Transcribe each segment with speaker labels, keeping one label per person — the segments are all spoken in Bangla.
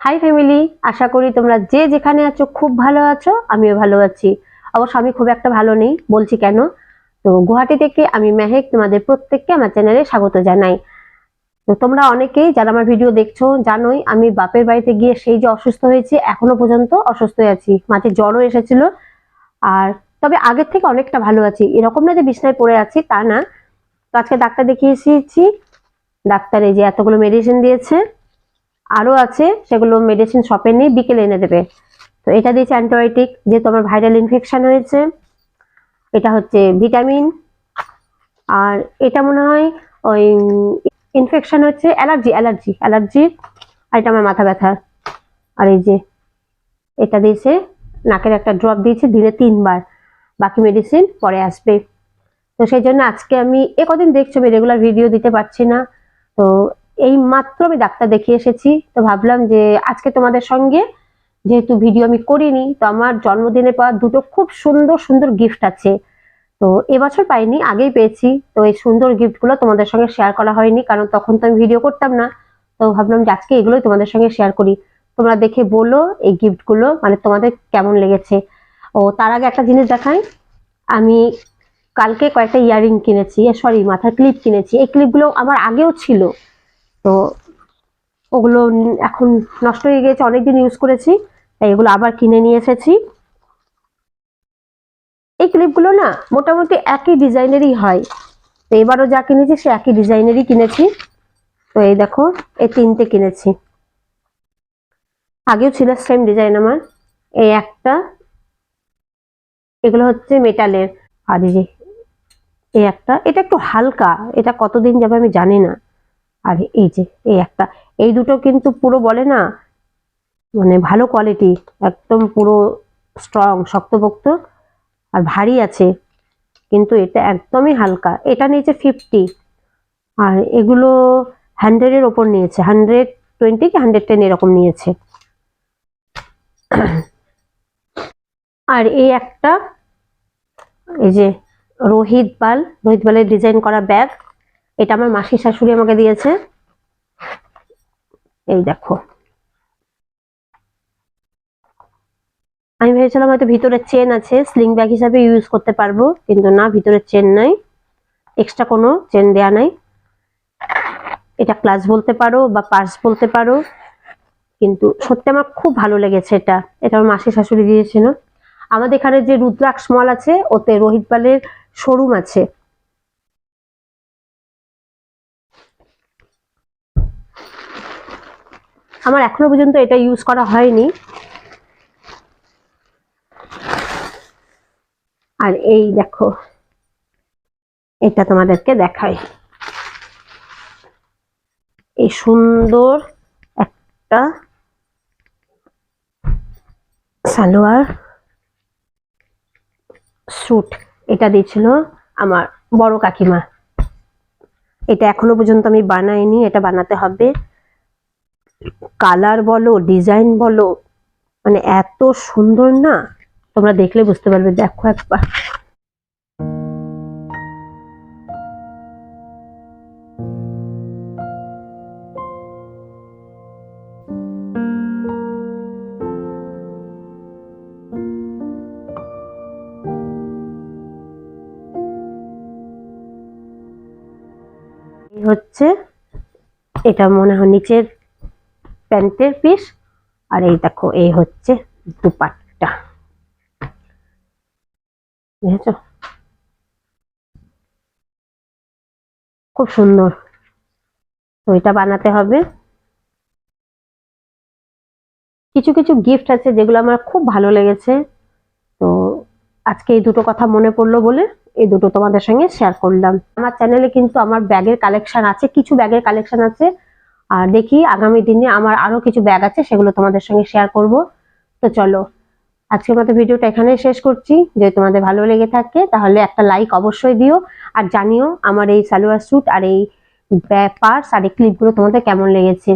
Speaker 1: হাই ফ্যামিলি আশা করি তোমরা যে যেখানে আছো খুব ভালো আছো, আমিও ভালো আছি। অবশ্য আমি খুব একটা ভালো নেই, বলছি কেন? তো গুয়াহাটি থেকে আমি মেহেক তোমাদের প্রত্যেককে আমার চ্যানেলে স্বাগত জানাই। তো তোমরা অনেকেই যারা আমার ভিডিও দেখছ জানোই, আমি বাপের বাড়িতে গিয়ে সেই যে অসুস্থ হয়েছি, এখনও পর্যন্ত অসুস্থ আছি। মাঝে জ্বরও এসেছিল। আর তবে আগের থেকে অনেকটা ভালো আছি। এরকম না যে বিছনায় পড়ে আছি, তা না। তো আজকে ডাক্তার দেখিয়ে এসেছি ডাক্তার এই যে এতগুলো মেডিসিন দিয়েছে। আরও আছে, সেগুলো মেডিসিন শপে নেই বিকেলে এনে দেবে। তো এটা দিয়েছে অ্যান্টিবায়োটিক যেহেতু আমার ভাইরাল ইনফেকশান হয়েছে, এটা হচ্ছে ভিটামিন আর এটা মনে হয় ওই ইনফেকশান হচ্ছে অ্যালার্জি অ্যালার্জি অ্যালার্জি আর এটা আমার মাথা ব্যথা। আর এই যে এটা দিয়েছে, নাকের একটা ড্রপ দিয়েছে দিনে তিনবার। বাকি মেডিসিন পরে আসবে। তো সেই জন্য আজকে আমি, এ কদিন দেখছ আমি রেগুলার ভিডিও দিতে পারছি না। তো এই মাত্র আমি ডাক্তার দেখিয়ে এসেছি। তো ভাবলাম যে আজকে তোমাদের সঙ্গে যেহেতু ভিডিও আমি করিনি, তো আমার জন্মদিনে পাওয়া দুটো খুব সুন্দর সুন্দর গিফট আছে। তো এবছর পাইনি, আগেই পেয়েছি। তো এই সুন্দর গিফটগুলো তোমাদের সঙ্গে শেয়ার করা হয়নি, কারণ তখন তো আমি ভিডিও করতাম না। তো ভাবলাম যে আজকে এগুলোই তোমাদের সঙ্গে শেয়ার করি। তোমরা দেখে বলো এই গিফটগুলো মানে তোমাদের কেমন লেগেছে। ও, তার আগে একটা জিনিস দেখাই। আমি কালকে কয়েকটা ইয়ারিং কিনেছি সরি মাথার ক্লিপ কিনেছি। এই ক্লিপগুলো আমার আগেও ছিল। তো ওগুলো এখন নষ্ট হয়ে গেছে অনেকদিন ইউজ করেছি, তাই এগুলো আবার কিনে নিয়ে এসেছি। এই ক্লিপগুলো না মোটামুটি একই ডিজাইনেরই হয়। তো এবারও যা কিনেছি সে একই ডিজাইনেরই কিনেছি। তো এই দেখো, এই তিনটে কিনেছি। আগেও ছিল সেম ডিজাইন আমার। এই একটা, এগুলো হচ্ছে মেটালের আর এই একটা, এটা একটু হালকা, এটা কতদিন যাবে আমি জানি না। আর এই যে, এই একটা, এই দুটো কিন্তু পুরো বলে না মানে ভালো কোয়ালিটি একদম পুরো স্ট্রং শক্তপোক্ত আর ভারী আছে, কিন্তু এটা একদমই হালকা। এটা নিয়েছে ফিফটি আর এগুলো হান্ড্রেডের ওপর নিয়েছে। হান্ড্রেড টোয়েন্টি কি হান্ড্রেড টেন এরকম নিয়েছে। আর এই একটা, এই যে রোহিত বাল রোহিত বালের ডিজাইন করা ব্যাগ এটা আমার মাসি শাশুড়ি আমাকে দিয়েছে। এই দেখো। আমি ভেবেছিলাম হয়তো ভিতরে চেন আছে স্লিং ব্যাগ হিসাবে ইউজ করতে পারব, কিন্তু না, ভিতরে চেন নাই। এক্সট্রা কোনো চেন দেয়া নাই। এটা ক্লাস বলতে পারো বা পার্স বলতে পারো, কিন্তু সত্যি আমার খুব ভালো লেগেছে এটা। এটা আমার মাসি শাশুড়ি দিয়েছিল। আমাদের এখানে যে রুদ্রাক্ষ মল আছে, ওতে রোহিত পালের শোরুম আছে। আমার এখনও পর্যন্ত এটা ইউজ করা হয়নি। আর এই দেখো, এটা তোমাদেরকে দেখাই। এই সুন্দর একটা সালোয়ার স্যুট এটা দিয়েছিল আমার বড় কাকিমা। এটা এখনও পর্যন্ত আমি বানাইনি, এটা বানাতে হবে। কালার বলো, ডিজাইন বলো মানে এত সুন্দর না? তোমরা দেখলে বুঝতে পারবে, দেখো একবার। হচ্ছে, এটা মনে হয় নিচের প্যান্টের পিস। আর এই দেখো, এই হচ্ছে দুপাট্টা। বুঝেছ খুব সুন্দর। তো এটা বানাতে হবে। কিছু কিছু গিফট আছে যেগুলো আমার খুব ভালো লেগেছে। তো আজকে এই দুটো কথা মনে পড়ল বলে এই দুটো তোমাদের সঙ্গে শেয়ার করলাম। আমার চ্যানেলে কিন্তু আমার ব্যাগের কালেকশন আছে, কিছু ব্যাগের কালেকশন আছে। আর দেখি আগামী দিনে আমার আরও কিছু ব্যাগ আছে, সেগুলো তোমাদের সঙ্গে শেয়ার করব। তো চলো, আজকের মতো ভিডিওটা এখানে শেষ করছি। যদি তোমাদের ভালো লেগে থাকে, তাহলে একটা লাইক অবশ্যই দিও। আর জানিও আমার এই সালোয়ার স্যুট আর এই পার্স আর এই ক্লিপগুলো তোমাদের কেমন লেগেছে।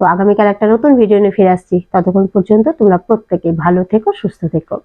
Speaker 1: তো আগামীকাল একটা নতুন ভিডিও নিয়ে ফিরে আসছি। ততক্ষণ পর্যন্ত তোমরা প্রত্যেকে ভালো থেকো, সুস্থ থেকো।